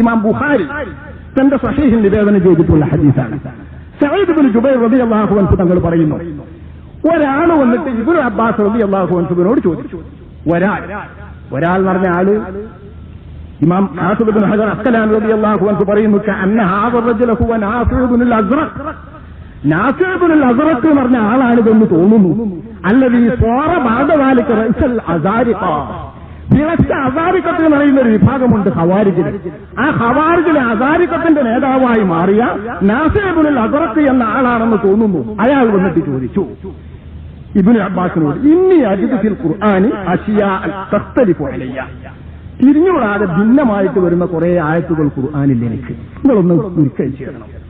ഇമാം ബുഹാരി തന്റെ സഹീഹിൽ നിവേദനം ചെയ്തിട്ടുള്ള ഹദീസാണ്. സയ്യിദ് ബിൻ ജുബൈർ റളിയല്ലാഹു അൻഹു തങ്ങൾ പറയുന്നു ഒരാൾ വന്നിട്ട് ഇബ്നു അബ്ബാസ് റളിയല്ലാഹു അൻസുബിനോട് ചോദിച്ചു ഒരാൾ ഒരാൾ എന്ന് പറഞ്ഞ ആൾ? ഇമാം ആസുബിൻ ബിൻ ഹജർ അസ്കലാൻ റളിയല്ലാഹു അൻസു പറയുന്നു അന്ന ഹാദ റജുല ഹുവ നാഫിഉ ബിൻ അസ്റഖ് ബിൻ അസ്റഖ് എന്ന് പറഞ്ഞ ആളാണിതെന്ന് തോന്നുന്നു. അല്ലത് ഈ സ്വാറ ബാധവാലിക്ക് റൈസൽ അസാരിഖ. പിഴച്ച അസാരിക്കത്ത് എന്ന് പറയുന്ന ഒരു വിഭാഗമുണ്ട് ഹവാരിജിൽ ആ ഹവാരിജിലെ അസാരിക്കത്തിന്റെ നേതാവായി മാറിയ നാസേബുൽ അസറത്ത് എന്ന ആളാണെന്ന് തോന്നുന്നു. അയാൾ വന്നിട്ട് ചോദിച്ചു. ഇബിന് അബ്ബാസിനോട് ഇന്നി അജിദിൽ ഖുർആാനി അഷിയ തസ്തലിഫു അലയ്യ. തിരിഞ്ഞുകൂടാതെ ഭിന്നമായിട്ട് വരുന്ന കുറെ ആയത്തുകൾ ഖുർആാനിൽ എനിക്ക്. നിങ്ങളൊന്ന് ഒരിക്കൽ ചെയ്യണം.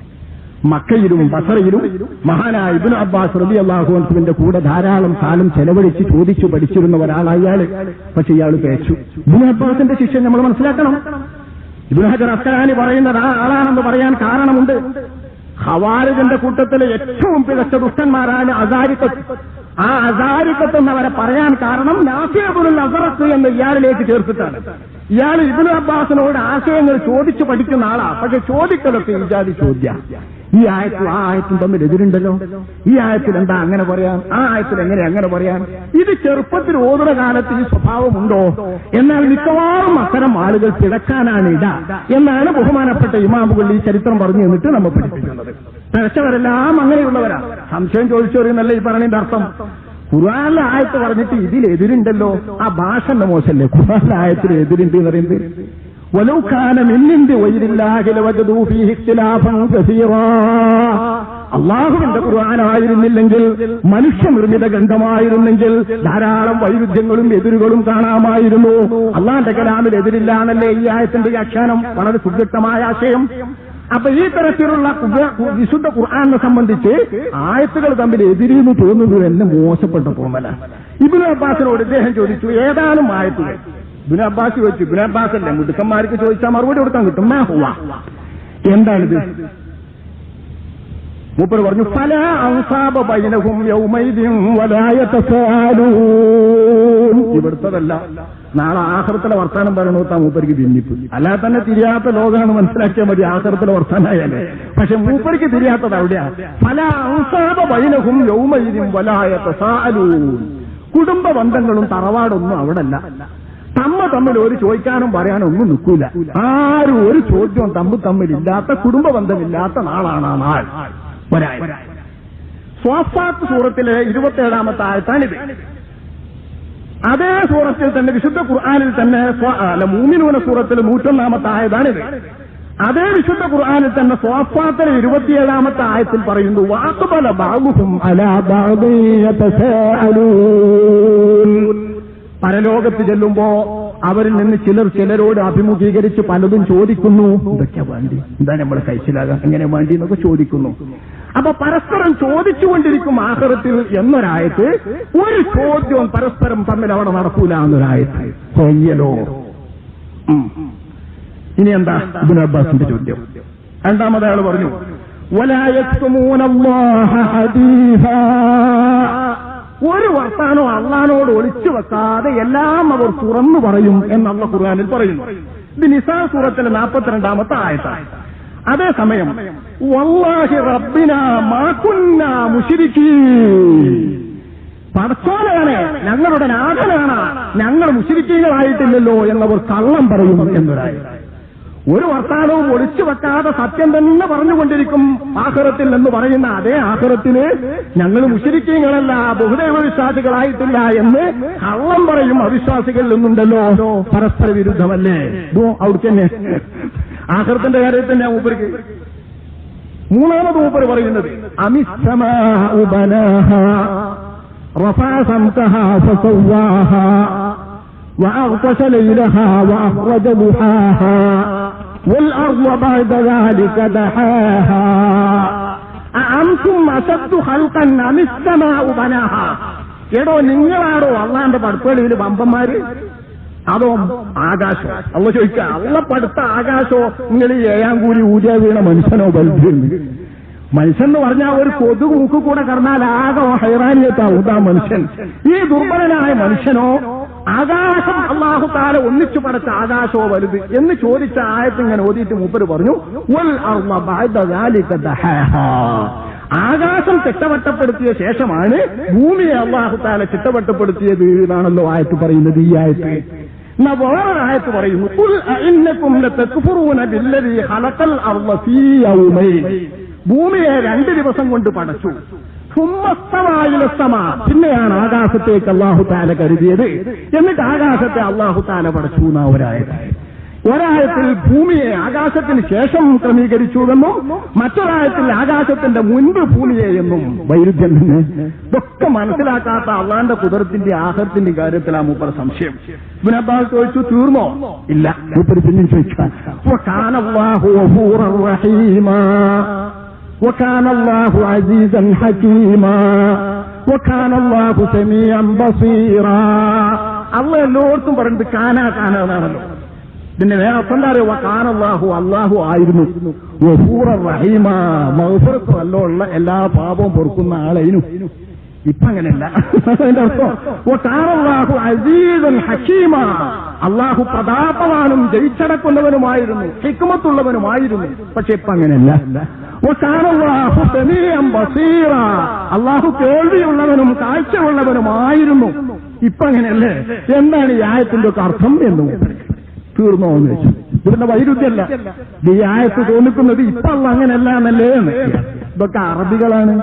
മക്കയിലും ബസറയിലും മഹാനായ ഇബിൻ അബ്ബാസ് റബി അള്ളാഹുവിന്റെ കൂടെ ധാരാളം കാലം ചെലവഴിച്ച് ചോദിച്ചു പഠിച്ചിരുന്ന ഒരാളാണ് ഇയാൾ. പക്ഷെ ഇയാൾ പേച്ചു ഇബിൻ അബ്ബാസിന്റെ ശിഷ്യൻ നമ്മൾ മനസ്സിലാക്കണം. ഇബിൻ ഹജർ അസ്കലാനി പറയുന്നത് ആ ആളാണെന്ന് പറയാൻ കാരണമുണ്ട്. ഹവാരിജന്റെ കൂട്ടത്തിലെ ഏറ്റവും പിഴച്ച ദുഷ്ടന്മാരാണ് അസാരിക്കത്ത്. ആ അസാരിക്കത്ത് എന്നവരെ പറയാൻ കാരണം നാസിയാബുൽ അസറത്ത് എന്ന് ഇയാളിലേക്ക് ചേർത്തിട്ടാണ്. ഇയാൾ ഇബിന് അബ്ബാസിനോട് ആശയങ്ങൾ ചോദിച്ചു പഠിക്കുന്ന ആളാ. പക്ഷെ ചോദിക്കലൊക്കെ ഇജാതി ചോദ്യ. ഈ ആയത്തും ആ ആയത്തും തമ്മിൽ എതിരുണ്ടല്ലോ? ഈ ആയത്തിൽ എന്താ അങ്ങനെ പറയാം ആ ആയത്തിൽ എങ്ങനെ അങ്ങനെ പറയാം ഇത് ചെറുപ്പത്തിൽ ഓതുന്ന കാലത്ത് ഈ സ്വഭാവമുണ്ടോ? എന്നാൽ മിക്കവാറും അത്തരം ആളുകൾ തിടക്കാനാണ് ഇട. എന്നാണ് ബഹുമാനപ്പെട്ട ഇമാമുകൾ ഈ ചരിത്രം പറഞ്ഞു എന്നിട്ട് നമ്മൾ പഠിപ്പിക്കുന്നത്. തിരച്ചവരെല്ലാം അങ്ങനെയുള്ളവരാ. സംശയം ചോദിച്ചവരെന്നല്ല ഈ പറഞ്ഞതിന്റെ അർത്ഥം. ഖുർആാനിലെ ആയത്ത് പറഞ്ഞിട്ട് ഇതിൽ എതിരുണ്ടല്ലോ ആ ഭാഷ എന്ന മോശമല്ലേ ഖുർആാനിലെ ആയത്തിൽ എതിരുണ്ട് എന്ന് പറയുന്നത് ولو كان من عند غير الله لوجدوا فيه اختلافا كثيرا അള്ളാഹുവിന്റെ ഖുർആനായിരുന്നില്ലെങ്കിൽ മനുഷ്യനിർമ്മിത ഗ്രന്ഥമായിരുന്നെങ്കിൽ ധാരാളം വൈരുദ്ധ്യങ്ങളും എതിരുകളും കാണാമായിരുന്നു അള്ളാന്റെ കലാമിൽ എതിരില്ലാന്നല്ലേ ഈ ആയത്തിന്റെ വ്യാഖ്യാനം വളരെ സുവ്യക്തമായ ആശയം അപ്പൊ ഈ തരത്തിലുള്ള വിശുദ്ധ ഖുർആാനെ സംബന്ധിച്ച് ആയത്തുകൾ തമ്മിൽ എതിരെന്ന് തോന്നുന്നത് എന്നെ മോശപ്പെട്ട തോന്നല ഇബിന് അബ്ബാസിനോട് ഇദ്ദേഹം ചോദിച്ചു ഏതാനും ആയത്തുകൾ? ഇബിന് അബ്ബാസ് ചോദിച്ചു ഇബിന് അബ്ബാസ് അല്ലേ മുടുക്കന്മാർക്ക് ചോദിച്ചാൽ മറുപടി കൊടുക്കാൻ കിട്ടും. എന്താണ് ഹുവ. മൂപ്പർ പറഞ്ഞു പല ബൈനഹും യൗമൈദിൻ വലായതസാലൂൻ ഇവിടുത്തതല്ല. നാളെ ആഹൃത്തിലെ വർത്താനം പറയണോത്താ മൂപ്പരിക്ക് ഭിന്നിപ്പ്. അല്ലാതെ തന്നെ തിരിയാത്ത ലോകമാണ് മനസ്സിലാക്കിയാൽ മതി ആഹൃത്തിലെ വർത്താനായാലേ. പക്ഷെ മൂപ്പരിക്ക് തിരിയാത്തത് അവിടെയാ. പല അൻസാബ ബൈനഹും വലായ വലായതസാലൂൻ കുടുംബ ബന്ധങ്ങളും തറവാടൊന്നും അവിടെ അല്ല തമ്മ തമ്മിൽ ഒരു ചോദിക്കാനും പറയാനും ഒന്നും നിൽക്കൂല. ആരും ഒരു ചോദ്യവും തമ്മിൽ തമ്മിലില്ലാത്ത കുടുംബ ബന്ധമില്ലാത്ത നാളാണ് ആ നാൾ. ഒരായ സ്വാഫാത്ത് സൂറത്തിലെ ഇരുപത്തിയേഴാമത്തെ ആയത്താണിത്. അതേ സൂറത്തിൽ തന്നെ വിശുദ്ധ ഖുർആാനിൽ തന്നെ മൂമിനൂന സൂറത്തിൽ നൂറ്റൊന്നാമത്തെ ആയതാണിത്. അതേ വിശുദ്ധ ഖുർആാനിൽ തന്നെ സ്വാഫാത്തിലെ ഇരുപത്തിയേഴാമത്തെ ആയത്തിൽ പറയുന്നു വാക്കുപല ബാഗുഹും. പരലോകത്ത് ചെല്ലുമ്പോ അവരിൽ നിന്ന് ചിലർ ചിലരോട് അഭിമുഖീകരിച്ച് പലതും ചോദിക്കുന്നു ഇതൊക്കെ വേണ്ടി എന്താ നമ്മൾ കഴിച്ചിലാകാം എങ്ങനെ വേണ്ടി എന്നൊക്കെ ചോദിക്കുന്നു അപ്പൊ പരസ്പരം ചോദിച്ചുകൊണ്ടിരിക്കും ആഹ്റത്തിൽ എന്നൊരായത്ത് ഒരു ചോദ്യവും പരസ്പരം തമ്മിൽ അവിടെ നടക്കൂല എന്നൊരായത്ത് കൊയ്യലോ ഉം. ഇനി എന്താ ഇബിൻ അബ്ബാസിന്റെ ചോദ്യം രണ്ടാമത് അയാൾ പറഞ്ഞു ولا يكتمون الله حديثا ഒരു വർത്താനോ അള്ളഹാനോട് ഒളിച്ചു വെക്കാതെ എല്ലാം അവർ തുറന്നു പറയും എന്നുള്ള ഖുർആാനിൽ പറയുന്നു. ഇത് നിസാ സൂറത്തിലെ നാൽപ്പത്തിരണ്ടാമത്തെ ആയത്താണ്. അതേസമയം വല്ലാഹി റബ്ബിന മാക്കുന്ന മുഷിരിക്ക് പടച്ചോനാണ് ഞങ്ങളുടെ നാഥനാണ്. ഞങ്ങൾ മുഷിരിക്കീകളായിട്ടില്ലല്ലോ എന്നവർ കള്ളം പറയും എന്നൊരായി. ഒരു വർത്താനവും ഒളിച്ചു വെക്കാതെ സത്യം തന്നെ പറഞ്ഞുകൊണ്ടിരിക്കും ആഹ്റത്തിൽ എന്ന് പറയുന്ന അതേ ആഹ്റത്തിന് ഞങ്ങൾ മുഷിരിക്കീങ്ങളല്ല ബഹുദൈവ വിശ്വാസികളായിട്ടില്ല എന്ന് കള്ളം പറയും അവിശ്വാസികളിൽ നിന്നുണ്ടല്ലോ പരസ്പര വിരുദ്ധമല്ലേ ഇതോ അവിടേക്ക് തന്നെ ആഹ്റത്തിന്റെ കാര്യത്തിൽ തന്നെ മൂപ്പർക്ക് മൂന്നാമത് മൂപ്പർ പറയുന്നത് അമിസ്സമാഉ ബനാഹ رفع سمكها فسواها وأغطش ليلها وأخرج ضحاها والأرض بعد ذلك دحاها أأنتم أشد خلقا أم السماء بناها എടോ നിങ്ങളാടോ അള്ളാന്റെ പടുപ്പളിയിൽ വമ്പന്മാര് അതോ ആകാശോ അള്ള ചോദിക്ക അള്ള പടുത്ത ആകാശോ നിങ്ങൾ ഈ ഏഴാം കൂലി ഊരിയ വീണ മനുഷ്യനോ ബൽബുണ്ട് മനുഷ്യൻ എന്ന് പറഞ്ഞാൽ ഒരു കൊതുക് മുക്ക് കൂടെ കടന്നാൽ ആകെ ഹൈറാനിയത്താവും ആ മനുഷ്യൻ ഈ ദുർബലനായ മനുഷ്യനോ ആകാശം അള്ളാഹു താല ഒന്നിച്ചു പടച്ച ആകാശോ വലുത് എന്ന് ചോദിച്ച ആയത്ത് ഇങ്ങനെ ഓതിയിട്ട് മൂപ്പര് പറഞ്ഞു. ആകാശം ചിട്ടവട്ടപ്പെടുത്തിയ ശേഷമാണ് ഭൂമിയെ അള്ളാഹു താല ചിട്ടവട്ടപ്പെടുത്തിയത് എന്നാണല്ലോ ആയത്ത് പറയുന്നത് ഈ ആയത്ത് എന്നാ വേറെ ആയത്ത് പറയുന്നു. ഭൂമിയെ രണ്ട് ദിവസം കൊണ്ട് പടച്ചു സുമ്മസ്തമായിലസ്തമ പിന്നെയാണ് ആകാശത്തേക്ക് അള്ളാഹു താല കരുതിയത്. എന്നിട്ട് ആകാശത്തെ അള്ളാഹു താല പടച്ചു എന്നാ ഒരായത്. ഒരായത്തിൽ ഭൂമിയെ ആകാശത്തിന് ശേഷം ക്രമീകരിച്ചു എന്നും മറ്റൊരായത്തിൽ ആകാശത്തിന്റെ മുൻപ് ഭൂമിയെ എന്നും വൈരുദ്ധ്യം തന്നെ. ഇതൊക്കെ മനസ്സിലാക്കാത്ത അള്ളാന്റെ കുതിരത്തിന്റെ ആഹാരത്തിന്റെ കാര്യത്തിൽ ആ മൂപ്പർ സംശയം ഇബിനബ്ബാസ് ചോദിച്ചു തീർന്നോ? ഇല്ല. മൂപ്പർ പിന്നെ ചോദിക്കാം وكان الله غفورا رحيما وكان الله عزيزا حكيما وكان الله سميعا بصيرا അള്ള എല്ലായിടത്തും പറയുന്നത് കാന കാന എന്നാണല്ലോ ഇതിന്റെ വേറെ അർത്ഥം എന്താ അറിയുക കാനല്ലാഹു അള്ളാഹു ആയിരുന്നു ഗഫൂറ റഹീമ മഹഫുറത്ത് വല്ലുള്ള എല്ലാ പാപവും പൊറുക്കുന്ന ആളേനു ഇപ്പൊ അങ്ങനെയല്ല അതിന്റെ അർത്ഥം ഓ കാനല്ലാഹു അസീസൻ ഹക്കീമ. അള്ളാഹു പ്രതാപവാനും ജയിച്ചടക്കുന്നവനുമായിരുന്നു ഹിക്മത്തുള്ളവനുമായിരുന്നു. പക്ഷെ ഇപ്പൊ അങ്ങനെയല്ല അള്ളാഹു കേൾവിയുള്ളവനും കാഴ്ചയുള്ളവനുമായിരുന്നു. ഇപ്പൊ അങ്ങനെയല്ലേ എന്താണ് ഈ ആയത്തിന്റെ ഒക്കെ അർത്ഥം എന്ന് തീർന്നോ എന്ന് വെച്ചു ഇവിടുന്ന് വൈരുദ്ധ്യല്ല ഈ ആയത്ത് തോന്നിക്കുന്നത് ഇപ്പൊ അങ്ങനെയല്ല എന്നല്ലേ എന്ന്. ഇതൊക്കെ അറബികളാണ്.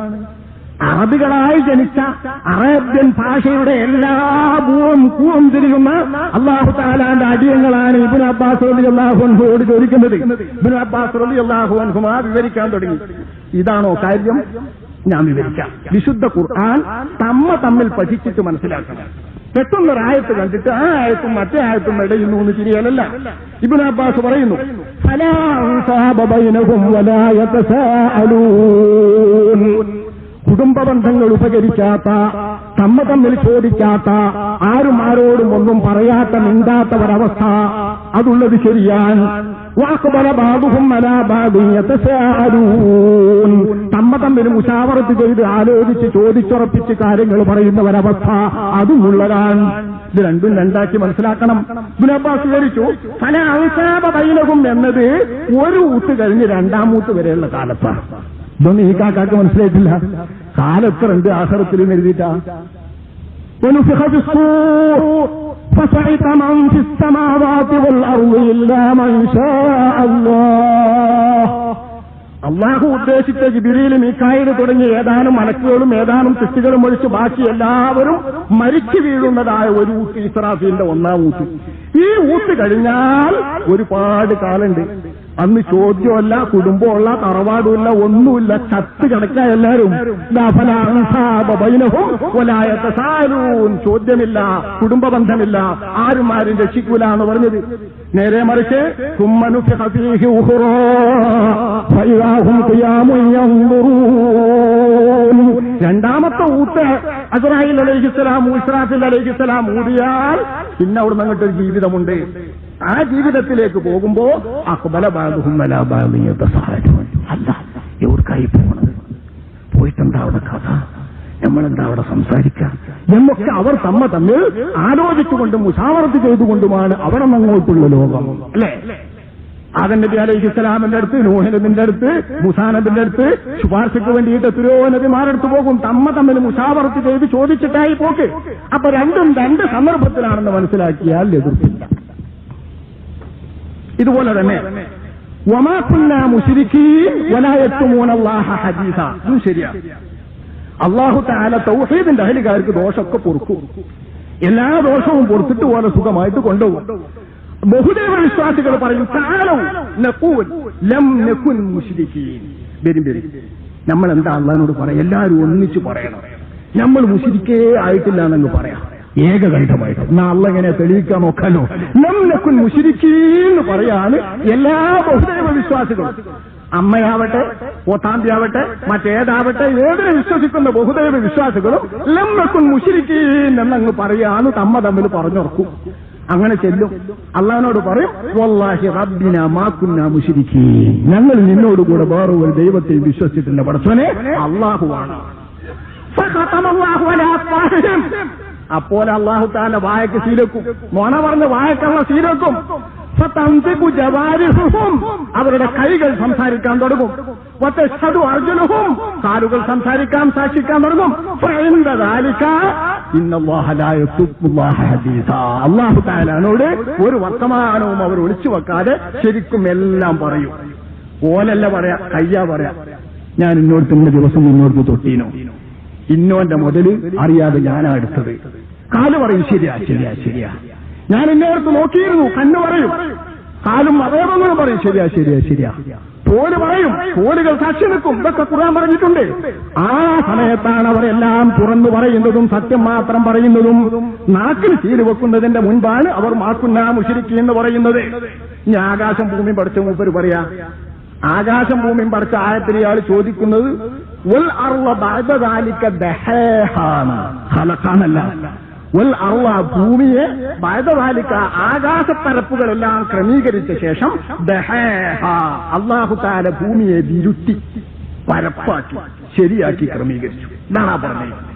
അറബികളായി ജനിച്ച അറേബ്യൻ ഭാഷയുടെ എല്ലാ ഭൂവും കൂവും തിരിയുന്ന അള്ളാഹു താലാന്റെ അടിയങ്ങളാണ് ഇബിൻ അബ്ബാസ് റലി അള്ളാഹുൻഹുവോട് ചോദിക്കുന്നത്. ഇബിൻ അബ്ബാസ് റലി അള്ളാഹുൻഹുമാ വിവരിക്കാൻ തുടങ്ങി. ഇതാണോ കാര്യം? ഞാൻ വിവരിക്കാം. വിശുദ്ധ ഖുർആൻ തമ്മ തമ്മിൽ പഠിച്ചിട്ട് മനസ്സിലാക്കണം. പെട്ടെന്നൊരായത്ത് കണ്ടിട്ട് ആ ആയത്തും മറ്റേ ആയത്തും ഇടയുന്നു എന്ന് തിരിയലല്ല ഇബിൻ അബ്ബാസ് പറയുന്നു "ഫലാ അൻസാബ ബൈനഹും വലാ യതസാഅലൂൻ." കുടുംബ ബന്ധങ്ങൾ ഉപകരിക്കാത്ത തമ്മ തമ്മിൽ ചോദിക്കാത്ത ആരും ആരോടും ഒന്നും പറയാത്ത മിണ്ടാത്ത ഒരവസ്ഥ അതുള്ളത് ശരിയാൻ വാക്കുപല ബാബുഹും മലാബാദൂൻ തമ്മ തമ്മിൽ മുഷാവറത്ത് ചെയ്ത് ആലോചിച്ച് ചോദിച്ചുറപ്പിച്ച് കാര്യങ്ങൾ പറയുന്ന ഒരവസ്ഥ അതും ഉള്ളതാൻ ഇത് രണ്ടും രണ്ടാക്കി മനസ്സിലാക്കണം. ഗുലബാസ് വിവരിച്ചു പല അവസാപ ബൈനകും എന്നത് ഒരു ഊത്ത് കഴിഞ്ഞ് രണ്ടാം ഊത്ത് വരെയുള്ള കാലത്താണ്. ഇതൊന്നും ഈ കാക്കാക്ക് മനസ്സിലായിട്ടില്ല. കാലത്തുണ്ട് ആഹാരത്തിൽ എഴുതിയിട്ടാ ونفخ في الصور فصعق من في السماوات والأرض إلا من شاء الله അള്ളാഹു ഉദ്ദേശിച്ച ജിബിരിയിലും മീക്കായിൽ തുടങ്ങിയ ഏതാനും മലക്കുകളും ഏതാനും സൃഷ്ടികളും ഒഴിച്ച് ബാക്കി എല്ലാവരും മരിച്ചു വീഴുന്നതായ ഒരു ഊത്ത് ഇസ്രാഫീലിന്റെ ഒന്നാം ഊത്ത് ഈ ഊത്ത് കഴിഞ്ഞാൽ ഒരുപാട് കാലുണ്ട് അന്ന് ചോദ്യമല്ല കുടുംബമല്ല തറവാടുമില്ല ഒന്നുമില്ല. ചത്ത് കിടക്ക എല്ലാവരും ചോദ്യമില്ല കുടുംബ ബന്ധമില്ല ആരും ആരും രക്ഷിക്കൂല പറഞ്ഞത് നേരെ മറിച്ച്. രണ്ടാമത്തെ ഊത്ത് അസറായിൽ അലൈഹിസ്സലാം ഇസ്രാഫിൽ അലൈഹിസ്സലാം ഊടിയാൽ പിന്നെ അവിടെ നിന്ന് അങ്ങോട്ടൊരു ജീവിതമുണ്ട്. ആ ജീവിതത്തിലേക്ക് പോകുമ്പോ അക്ബല ബാധുഹും അല്ല എവർക്കായി പോകണത് അവിടെ കഥ? നമ്മളെന്താ അവിടെ സംസാരിക്കാം? എന്നൊക്കെ അവർ തമ്മ തമ്മിൽ ആലോചിച്ചുകൊണ്ടും ഉഷാവർത്തി ചെയ്തുകൊണ്ടുമാണ് അവിടെ അങ്ങോട്ടുള്ള ലോകം. അല്ലേ? ആദം നബി അലൈഹി ഇസ്ലാമിന്റെ അടുത്ത് നൂഹനബിന്റെ അടുത്ത് മുസാനബിന്റെ അടുത്ത് ശുപാർശയ്ക്ക് വേണ്ടിയിട്ട് എത്രയോ നബിമാരടുത്ത് പോകും. തമ്മ തമ്മിൽ മുഷാവർത്തി ചെയ്ത് ചോദിച്ചിട്ടായി പോക്ക്. അപ്പൊ രണ്ടും രണ്ട് സന്ദർഭത്തിലാണെന്ന് മനസ്സിലാക്കിയാൽ എതിർപ്പില്ല. ഇതുപോലെ തന്നെ ഒമാക്കുന്ന ഇതും ശരിയാണ് അള്ളാഹു താല തൗഹീദിന്റെ അഹലികാർക്ക് ദോഷമൊക്കെ പൊറുക്കും. എല്ലാ ദോഷവും പൊറുത്തിട്ട് പോലെ സുഖമായിട്ട് കൊണ്ടുപോകും. ബഹുദൈവ വിശ്വാസികൾ പറയും മുഷിരിക്കീൻ വരും വരും. നമ്മൾ എന്താ അള്ളഹാനോട് പറയാം? എല്ലാവരും ഒന്നിച്ചു പറയണം. നമ്മൾ മുഷിരിക്കേ ആയിട്ടില്ല എന്നങ്ങ് പറയാം. ഏകകണ്ഠമായിട്ട്. എന്നാ അള്ള എങ്ങനെ തെളിയിക്കാൻ നോക്കാനോ? നം നക്കുൻ മുഷിരിക്കീന്ന് പറയാണ് എല്ലാ ബഹുദൈവ വിശ്വാസികളും. അമ്മയാവട്ടെ ഓത്താമ്പിയാവട്ടെ മറ്റേതാവട്ടെ ഏതിനെ വിശ്വസിക്കുന്ന ബഹുദൈവ വിശ്വാസികളും ലമ്മക്കും മുഷിരിക്കീൻ എന്നങ്ങ് പറയാന്ന് തമ്മ തമ്മിൽ പറഞ്ഞുറക്കും. അങ്ങനെ ചെല്ലും. അള്ളഹാനോട് പറയും വല്ലാഹി റബ്ബിന മാക്കുന്ന ഞങ്ങൾ നിന്നോടുകൂടെ വേറെ ഒരു ദൈവത്തെ വിശ്വസിച്ചിട്ടില്ല. പടച്ചോനെ അള്ളാഹുവാണ്. അപ്പോൾ അള്ളാഹു താന്റെ വായക്ക് ശീലക്കും. മോന പറഞ്ഞ വായക്കുള്ള ശീലക്കും. അവരുടെ കൈകൾ സംസാരിക്കാൻ തുടങ്ങും. വതഷ്ഹദു അർജുനവും കാലുകൾ സംസാരിക്കാൻ സാക്ഷിക്കാൻ തുടങ്ങും. അള്ളാഹു താലാനോട് ഒരു വർത്തമാനവും അവർ ഒളിച്ചു വെക്കാതെ ശരിക്കും എല്ലാം പറയും. ഓലല്ല പറയാ കയ്യാ പറയാ. ഞാൻ ഇന്നോടത്ത് ഇന്ന ദിവസം ഇന്നോടത്ത് തൊട്ടീനോ? ഇന്നോന്റെ മുതൽ അറിയാതെ ഞാനാ എടുത്തത്. കാൽ പറയും ശരിയാ ശരിയാ ശരിയാ. ഞാൻ ഇന്നോടത്ത് നോക്കിയിരുന്നു കണ്ണു പറയും. കാലും അവയവങ്ങളും പറയും. ശരിയാ ശരിയാ ശരിയാ. തോൽ പറയും. തോലുകൾ സാക്ഷി നിൽക്കും ഇതൊക്കെ ഖുർആൻ പറഞ്ഞിട്ടുണ്ട്. ആ സമയത്താണ് അവരെല്ലാം തുറന്നു പറയുന്നതും സത്യം മാത്രം പറയുന്നതും നാക്കിൽ ചീൽ വെക്കുന്നതിന്റെ മുൻപാണ് അവർ മാക്കുന്ന മുഷിരിക്കി എന്ന് പറയുന്നത്. ഇനി ആകാശം ഭൂമി പഠിച്ച മൂപ്പര് പറയാ. ആകാശം ഭൂമിയും പഠിച്ച ആയത്തിനെയാൾ ചോദിക്കുന്നത് ഉൽ ബഅദ ദഹേഹാണ്. ഖലഖാനല്ല. അർള ഭൂമിയെ വയതവാലിക്ക ആകാശപ്പരപ്പുകളെല്ലാം ക്രമീകരിച്ച ശേഷം ദഹേഹ ഭൂമിയെ വിരുത്തി പരപ്പാക്കി ശരിയാക്കി ക്രമീകരിച്ചു. എന്നാണ് പറഞ്ഞത്.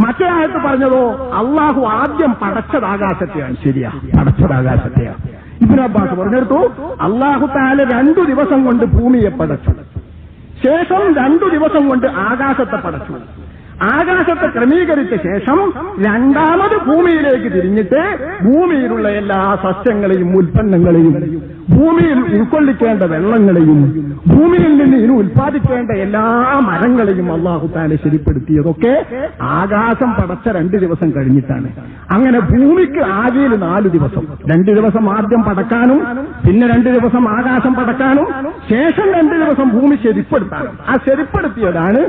മറ്റേ ആയത്ത് പറഞ്ഞതോ അള്ളാഹു ആദ്യം പടച്ചത് ആകാശത്തെയാണ്. ശരിയാ പടച്ചത് ആകാശത്തെയാണ് ഇബിൻ അബ്ബാസ് പറഞ്ഞെടുത്തു അള്ളാഹു താല രണ്ടു ദിവസം കൊണ്ട് ഭൂമിയെ പടച്ചു. ശേഷം രണ്ടു ദിവസം കൊണ്ട് ആകാശത്തെ പടച്ചു. ആകാശത്തെ ക്രമീകരിച്ച ശേഷം രണ്ടാമത് ഭൂമിയിലേക്ക് തിരിഞ്ഞിട്ട് ഭൂമിയിലുള്ള എല്ലാ സസ്യങ്ങളെയും ഉൽപ്പന്നങ്ങളെയും ഭൂമിയിൽ ഉൾക്കൊള്ളിക്കേണ്ട വെള്ളങ്ങളെയും ഭൂമിയിൽ നിന്ന് ഇനി ഉൽപ്പാദിക്കേണ്ട എല്ലാ മരങ്ങളെയും അള്ളാഹു താനെ ശരിപ്പെടുത്തിയതൊക്കെ ആകാശം പടച്ച രണ്ട് ദിവസം കഴിഞ്ഞിട്ടാണ്. അങ്ങനെ ഭൂമിക്ക് ആകെ നാല് ദിവസം. രണ്ട് ദിവസം ആദ്യം പടക്കാനും പിന്നെ രണ്ട് ദിവസം ആകാശം പടക്കാനും ശേഷം രണ്ട് ദിവസം ഭൂമി ശരിപ്പെടുത്താനും. ആ ശരിപ്പെടുത്തിയതാണ്.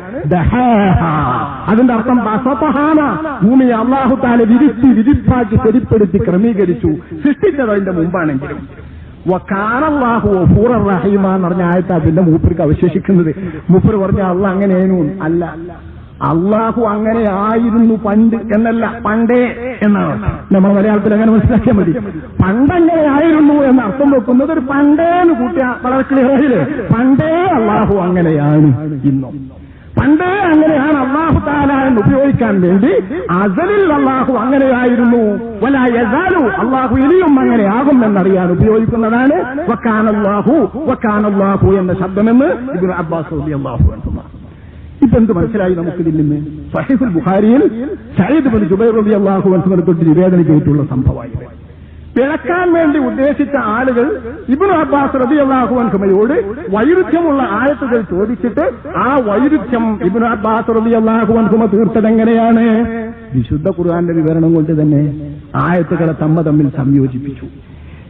അതിന്റെ അർത്ഥം ബസപഹാന ഭൂമി അള്ളാഹു താനെ വിരിച്ച് വിരിപ്പാക്കി ശരിപ്പെടുത്തി ക്രമീകരിച്ചു. സൃഷ്ടിച്ചത് അതിന്റെ മുമ്പാണെങ്കിലും. വക്കാനല്ലാഹു ഫൂറ റഹീമ എന്ന് പറഞ്ഞ ആയത്താ പിന്നെ മൂപ്പർക്ക് അവശേഷിക്കുന്നത്. മൂപ്പർ പറഞ്ഞ അള്ള അങ്ങനെയേനു അല്ല. അള്ളാഹു അങ്ങനെ ആയിരുന്നു പണ്ട് എന്നല്ല പണ്ടേ എന്നാണ്. നമ്മൾ മലയാളത്തിൽ അങ്ങനെ മനസ്സിലാക്കിയാൽ മതി. പണ്ടങ്ങനെ ആയിരുന്നു എന്ന് അർത്ഥം വെക്കുന്നത് ഒരു പണ്ടേന്ന് കൂട്ടിയ. വളരെ ക്ലിയറിൽ പണ്ടേ അള്ളാഹു അങ്ങനെയാണ് ഇന്നും. പണ്ടേ അങ്ങനെയാണ് അള്ളാഹു താല എന്ന് ഉപയോഗിക്കാൻ വേണ്ടി അസലിൽ അള്ളാഹു അങ്ങനെയായിരുന്നു. വല യസാലു അള്ളാഹു ഇനിയും അങ്ങനെയാകും എന്നറിയാൻ ഉപയോഗിക്കുന്നതാണ്. വക്കാനല്ലാഹു വക്കാനല്ലാഹു എന്ന ശബ്ദമെന്ന് ഇബ്നു അബ്ബാസ് അള്ളാഹു ഇതെന്ത് മനസ്സിലായി നമുക്ക് ഇതിൽ നിന്ന്? സഹീഫുൽ ബുഖാരിയിൽ സയ്യിദ് ബിൻ ജുബൈർ റബി അള്ളാഹു എന്ന് തൊട്ട് നിവേദനം ചെയ്തിട്ടുള്ള സംഭവമായി പിഴക്കാൻ വേണ്ടി ഉദ്ദേശിച്ച ആളുകൾ ഇബ്നു അബ്ബാസ് റബി അള്ളാഹു അൻഹുമയോട് വൈരുദ്ധ്യമുള്ള ആയത്തുകൾ ചോദിച്ചിട്ട് ആ വൈരുദ്ധ്യം ഇബ്നു അബ്ബാസ് റബി തീർത്തത് എങ്ങനെയാണ് വിശുദ്ധ ഖുർആന്റെ വിവരണം കൊണ്ട് തന്നെ ആയത്തുകളെ തമ്മ തമ്മിൽ സംയോജിപ്പിച്ചു.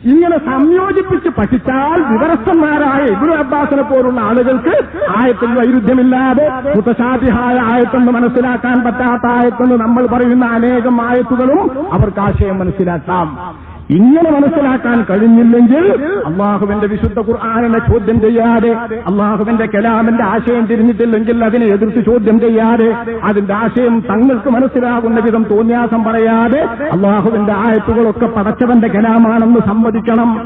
ഇങ്ങനെ സംയോജിപ്പിച്ച് പഠിച്ചാൽ വിവരസ്ഥന്മാരായ ഇബ്നു അബ്ബാസിനെ പോലുള്ള ആളുകൾക്ക് ആയത്തിൽ വൈരുദ്ധ്യമില്ലാതെ മുത്തശാബിഹായ ആയത്തെന്ന് മനസ്സിലാക്കാൻ പറ്റാത്ത ആയത്തെന്ന് നമ്മൾ പറയുന്ന അനേകം ആയത്തുകളും അവർക്ക് ആശയം മനസ്സിലാക്കാം. ഇങ്ങനെ മനസ്സിലാക്കാൻ കഴിഞ്ഞില്ലെങ്കിൽ അള്ളാഹുവിന്റെ വിശുദ്ധ ഖുർആാനിനെ ചോദ്യം ചെയ്യാതെ അള്ളാഹുവിന്റെ കലാമിന്റെ ആശയം തിരിഞ്ഞിട്ടില്ലെങ്കിൽ അതിനെ എതിർത്ത് ചോദ്യം ചെയ്യാതെ അതിന്റെ ആശയം തങ്ങൾക്ക് മനസ്സിലാകുന്ന വിധം തോന്നിയാസം പറയാതെ അള്ളാഹുവിന്റെ ആയത്തുകളൊക്കെ പടച്ചവന്റെ കലാമാണെന്ന് സമ്മതിക്കണം.